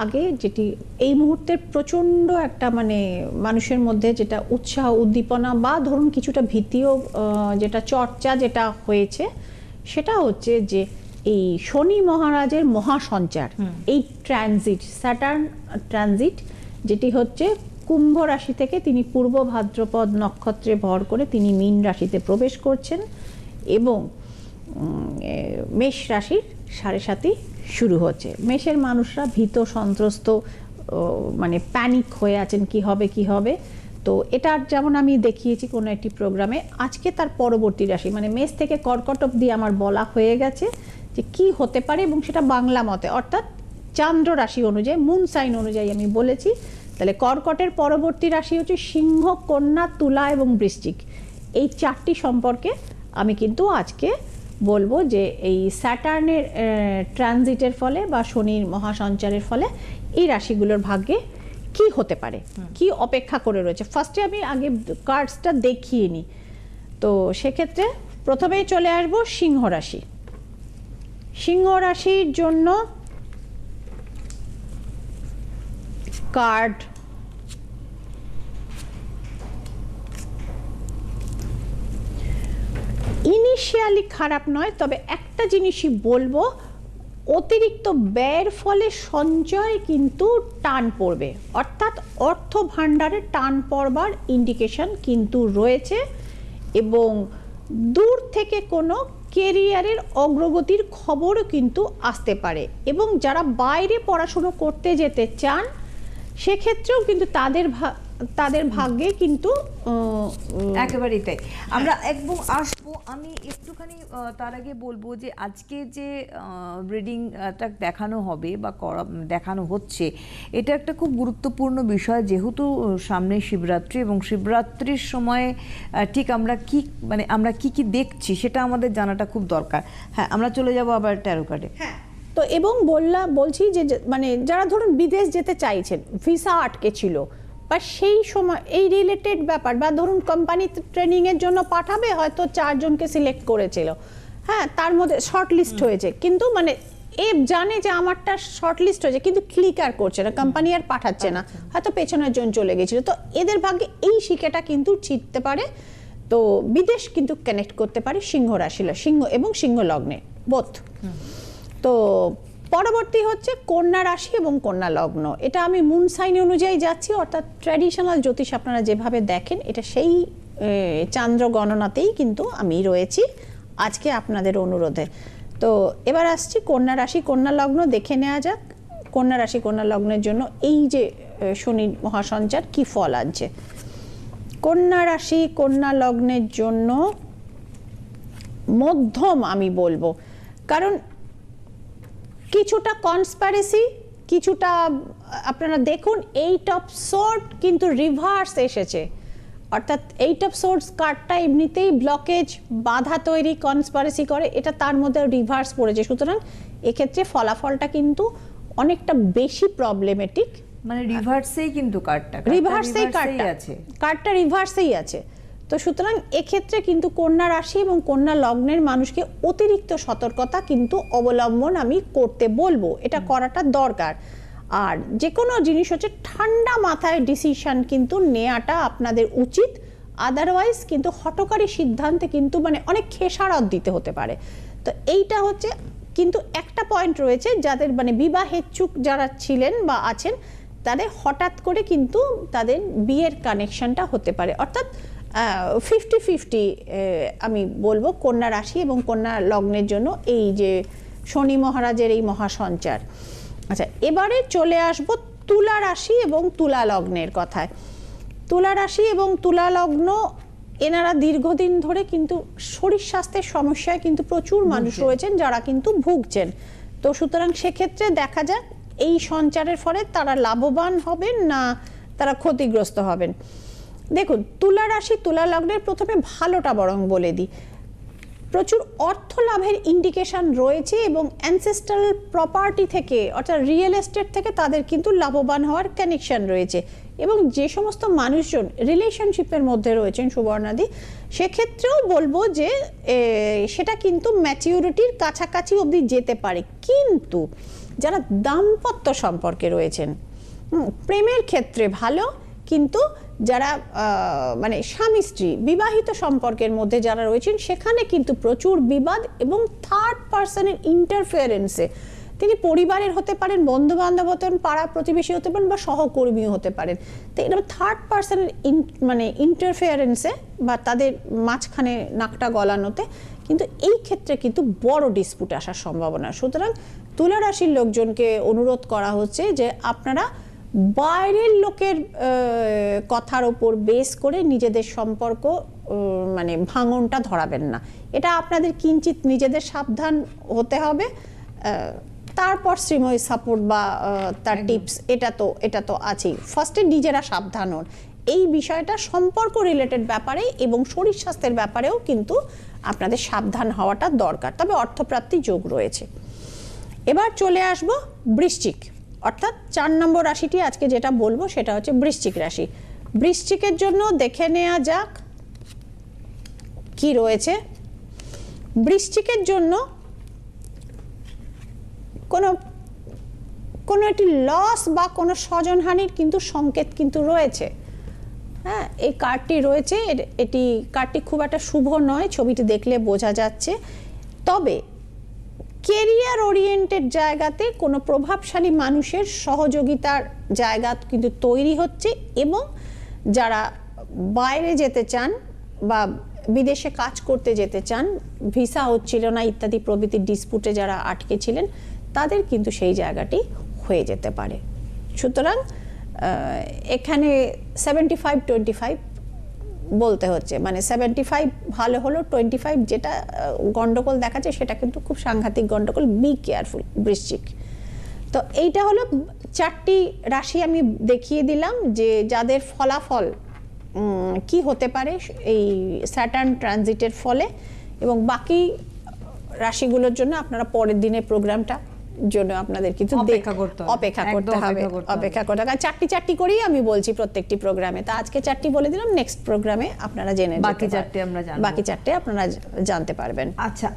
আগে যেটি এই মুহূর্তের প্রচণ্ড একটা মানে মানুষের মধ্যে যেটা উৎসাহ উদ্দীপনা বা ধরুন কিছুটা ভীতিও যেটা চর্চা যেটা হয়েছে সেটা হচ্ছে যে এই শনি মহারাজের মহাসঞ্চার এই ট্রানজিট স্যাটার্ন ট্রানজিট যেটি হচ্ছে কুম্ভ রাশি থেকে তিনি পূর্ব ভাদ্রপদ নক্ষত্রে ভর করে তিনি মীন রাশিতে প্রবেশ করছেন এবং মেষ রাশির সাড়ে সাতই শুরু হচ্ছে। মেষের মানুষরা ভীত, সন্ত্রস্ত মানে প্যানিক হয়ে আছেন, কি হবে কি হবে? তো এটা যেমন আমি দেখিয়েছি কোনো একটি প্রোগ্রামে আজকে তার পরবর্তী রাশি মানে মেষ থেকে কর্কট অব্দি আমার বলা হয়ে গেছে যে কি হতে পারে এবং সেটা বাংলা মতে, অর্থাৎ চান্দ্র রাশি অনুযায়ী মুন সাইন অনুযায়ী আমি বলেছি, তাহলে কর্কটের পরবর্তী রাশি হচ্ছে সিংহ, কন্যা, তুলা এবং বৃশ্চিক। এই চারটি সম্পর্কে আমি কিন্তু আজকে বলব যে এই স্যাটার্নের ট্রানজিটের ফলে বা শনির মহাসঞ্চারের ফলে এই রাশিগুলোর ভাগ্যে কি হতে পারে? কি অপেক্ষা করে রয়েছে? ফার্স্টে আমি আগে কার্ডসটা দেখিয়ে নিই তো সেক্ষেত্রে প্রথমেই চলে আসব সিংহ রাশি। সিংহ রাশির জন্য কার্ড ইনিশিয়ালি খারাপ নয়, তবে একটা জিনিসই বলব, অতিরিক্ত ব্যয়ের ফলে সঞ্চয় কিন্তু টান পড়বে। অর্থাৎ অর্থ ভাণ্ডারে টান পড়বার ইন্ডিকেশন কিন্তু রয়েছে এবং দূর থেকে কোনো কেরিয়ারের অগ্রগতির খবরও কিন্তু আসতে পারে এবং যারা বাইরে পড়াশুনো করতে যেতে চান, সেক্ষেত্রেও কিন্তু তাদের তাদের ভাগ্যে কিন্তু একেবারেই তাই। আমরা একদম আসব আমি একটুখানি তার আগে বলব যে আজকে যে ব্রিডিংটা দেখানো হবে বা করা, দেখানো হচ্ছে, এটা একটা খুব গুরুত্বপূর্ণ বিষয় যেহেতু সামনে শিবরাত্রি এবং শিবরাত্রির সময় ঠিক আমরা কি মানে আমরা কি কি দেখছি সেটা আমাদের জানাটা খুব দরকার। হ্যাঁ আমরা চলে যাব আবার ট্যারো কার্ডে হ্যাঁ তো এবং বললাম বলছি যে- মানে যারা ধরুন বিদেশ যেতে চাইছেন ভিসা আটকে ছিল বা সেই সময় এই রিলেটেড ব্যাপার বা ধরুন কোম্পানি ট্রেনিংয়ের জন্য পাঠাবে হয়তো চারজনকে সিলেক্ট করেছিল। হ্যাঁ তার মধ্যে শর্ট লিস্ট হয়েছে। কিন্তু মানে এ জানে যে আমারটা শর্ট লিস্ট হয়েছে কিন্তু ক্লিক আর করছে না। কোম্পানি আর পাঠাচ্ছে না। হয়তো পেছনের জন চলে গেছিল। তো এদের ভাগ্যে এই শিকেটা কিন্তু ছিটতে পারে। তো বিদেশ কিন্তু কানেক্ট করতে পারে সিংহ রাশি সিংহ এবং সিংহ লগ্নে বোথ তো পরবর্তী হচ্ছে কন্যা রাশি এবং কন্যা লগ্ন। এটা আমি মুন সাইন অনুযায়ী যাচ্ছি, অর্থাৎ ট্র্যাডিশনাল জ্যোতিষ আপনারা যেভাবে দেখেন, এটা সেই চান্দ্র গণনাতেই কিন্তু আমি রয়েছি আজকে আপনাদের অনুরোধে। তো এবার আসছি কন্যা রাশি, কন্যা লগ্ন, দেখে নেওয়া যাক কন্যা রাশি, কন্যা লগ্নের জন্য এই যে শনি মহাসঞ্চার কি ফল আনছে। কন্যা রাশি, কন্যা লগ্নের জন্য মধ্যম আমি বলব। কারণ কিছুটা কনস্পারেসি কিছুটা আপনারা দেখুন এইট অফ সোর্ট কিন্তু রিভার্স এসেছে। অর্থাৎ এইট অফ সোর্টস কার্ডটা এমনিতেই ব্লকেজ বাধা তৈরি কনস্পারেসি করে এটা তার মধ্যে রিভার্স পড়েছে। সুতরাং এক্ষেত্রে ফলাফলটা কিন্তু অনেকটা বেশি প্রবলেমেটিক মানে রিভার্সেই কিন্তু কার্ডটা রিভার্সেই কার্ডটা আছে। কার্ডটা রিভার্সেই আছে। তো সুতরাং এক্ষেত্রে কিন্তু কন্যা রাশি এবং কন্যা লগ্নের মানুষকে অতিরিক্ত সতর্কতা কিন্তু অবলম্বন আমি করতে বলব। এটা করাটা দরকার। আর যে কোনো জিনিস হচ্ছে ঠান্ডা মাথায় ডিসিশন কিন্তু নেওয়াটা আপনাদের উচিত। আদারওয়াইজ কিন্তু হটকারী সিদ্ধান্তে কিন্তু মানে অনেক খেসারত দিতে হতে পারে। তো এইটা হচ্ছে কিন্তু একটা পয়েন্ট রয়েছে যাদের মানে বিবাহেচ্ছুক যারা ছিলেন বা আছেন তাদের হঠাৎ করে কিন্তু তাদের বিয়ের কানেকশনটা হতে পারে। অর্থাৎ ফিফটি ফিফটি আমি বলব কন্যা রাশি এবং কন্যা লগ্নের জন্য এই যে শনি মহারাজের এই মহাসঞ্চার। আচ্ছা এবারে চলে আসব তুলা রাশি এবং তুলা লগ্নের কথায়। তুলা রাশি এবং তুলা লগ্ন এনারা দীর্ঘদিন ধরে কিন্তু শরীর স্বাস্থ্যের সমস্যায় কিন্তু প্রচুর মানুষ রয়েছেন যারা কিন্তু ভুগছেন। তো সুতরাং সেক্ষেত্রে দেখা যাক এই সঞ্চারের ফলে তারা লাভবান হবেন না তারা ক্ষতিগ্রস্ত হবেন। দেখুন, তুলা রাশি তুলা লগ্নের প্রথমে ভালোটা বরং বলে দিই। প্রচুর অর্থ লাভের ইন্ডিকেশন রয়েছে এবং অ্যানসেস্ট্রাল প্রপার্টি থেকে, অর্থাৎ রিয়েল এস্টেট থেকে তাদের কিন্তু লাভবান হওয়ার কানেকশন রয়েছে। এবং যে সমস্ত মানুষজন রিলেশনশিপের মধ্যে রয়েছেন সুবর্ণাদি, সেক্ষেত্রেও বলব যে সেটা কিন্তু ম্যাচিউরিটির কাছাকাছি অবধি যেতে পারে। কিন্তু যারা দাম্পত্য সম্পর্কে রয়েছেন প্রেমের ক্ষেত্রে ভালো কিন্তু যারা মানে স্বামী স্ত্রী, বিবাহিত সম্পর্কের মধ্যে যারা রয়েছেন, সেখানে কিন্তু প্রচুর বিবাদ এবং থার্ড পার্সনের ইন্টারফেয়ারেন্সে তিনি পরিবারের হতে পারেন বন্ধু বান্ধব হতে পারেন, পাড়া প্রতিবেশী হতে পারেন বা সহকর্মীও হতে পারেন। তো এরকম থার্ড পার্সনের মানে ইন্টারফেয়ারেন্সে বা তাদের মাঝখানে নাকটা গলানোতে। কিন্তু এই ক্ষেত্রে কিন্তু বড় ডিসপুট আসার সম্ভাবনা। সুতরাং তুলা রাশির লোকজনকে অনুরোধ করা হচ্ছে যে আপনারা বাইরের লোকের কথার ওপর বেস করে নিজেদের সম্পর্ক মানে ভাঙনটা ধরাবেন না। এটা আপনাদের কিঞ্চিত নিজেদের সাবধান হতে হবে। তারপর শ্রীময় সাপোর্ট বা তার টিপস এটা তো এটা তো আছেই। ফার্স্টে নিজেরা সাবধান হন। এই বিষয়টা সম্পর্ক রিলেটেড ব্যাপারে এবং শরীর স্বাস্থ্যের ব্যাপারেও কিন্তু আপনাদের সাবধান হওয়াটা দরকার। তবে অর্থপ্রাপ্তি যোগ রয়েছে। এবার চলে আসব বৃশ্চিক। অর্থাৎ চার নম্বর রাশিটি আজকে যেটা বলব সেটা হচ্ছে বৃশ্চিক রাশি। বৃশ্চিকের জন্য দেখে নেওয়া যাক কি রয়েছে। বৃশ্চিকের জন্য কোনো কোনো একটি লস বা কোনো স্বজনহানির কিন্তু সংকেত কিন্তু রয়েছে। হ্যাঁ এই কার্ডটি রয়েছে এটি কার্ডটি খুব একটা শুভ নয়, ছবিটি দেখলে বোঝা যাচ্ছে। তবে কেরিয়ার ওরিয়েন্টেড জায়গাতে কোনো প্রভাবশালী মানুষের সহযোগিতার জায়গা কিন্তু তৈরি হচ্ছে এবং যারা বাইরে যেতে চান বা বিদেশে কাজ করতে যেতে চান, ভিসা হচ্ছিল না ইত্যাদি প্রভৃতি ডিসপুটে যারা আটকে ছিলেন, তাদের কিন্তু সেই জায়গাটি হয়ে যেতে পারে। সুতরাং এখানে সেভেন্টি ফাইভ টোয়েন্টি ফাইভ বলতে হচ্ছে। মানে সেভেন্টি ফাইভ ভালো হলো টোয়েন্টি ফাইভ যেটা গন্ডগোল দেখাচ্ছে সেটা কিন্তু খুব সাংঘাতিক গন্ডগোল। বি কেয়ারফুল বৃশ্চিক। তো এইটা হলো চারটি রাশি আমি দেখিয়ে দিলাম যে যাদের ফলাফল কি হতে পারে এই স্যাটার্ন ট্রানজিটের ফলে এবং বাকি রাশিগুলোর জন্য আপনারা পরের দিনের প্রোগ্রামটা জন্য আপনাদের কিন্তু অপেক্ষা করতে হবে। অপেক্ষা করতে হবে। চারটি চারটি করেই আমি বলছি প্রত্যেকটি প্রোগ্রামে। তা আজকে চারটি বলে দিলাম নেক্সট প্রোগ্রামে আপনারা জেনে বাকি চারটি আমরা বাকি চারটে আপনারা জানতে পারবেন। আচ্ছা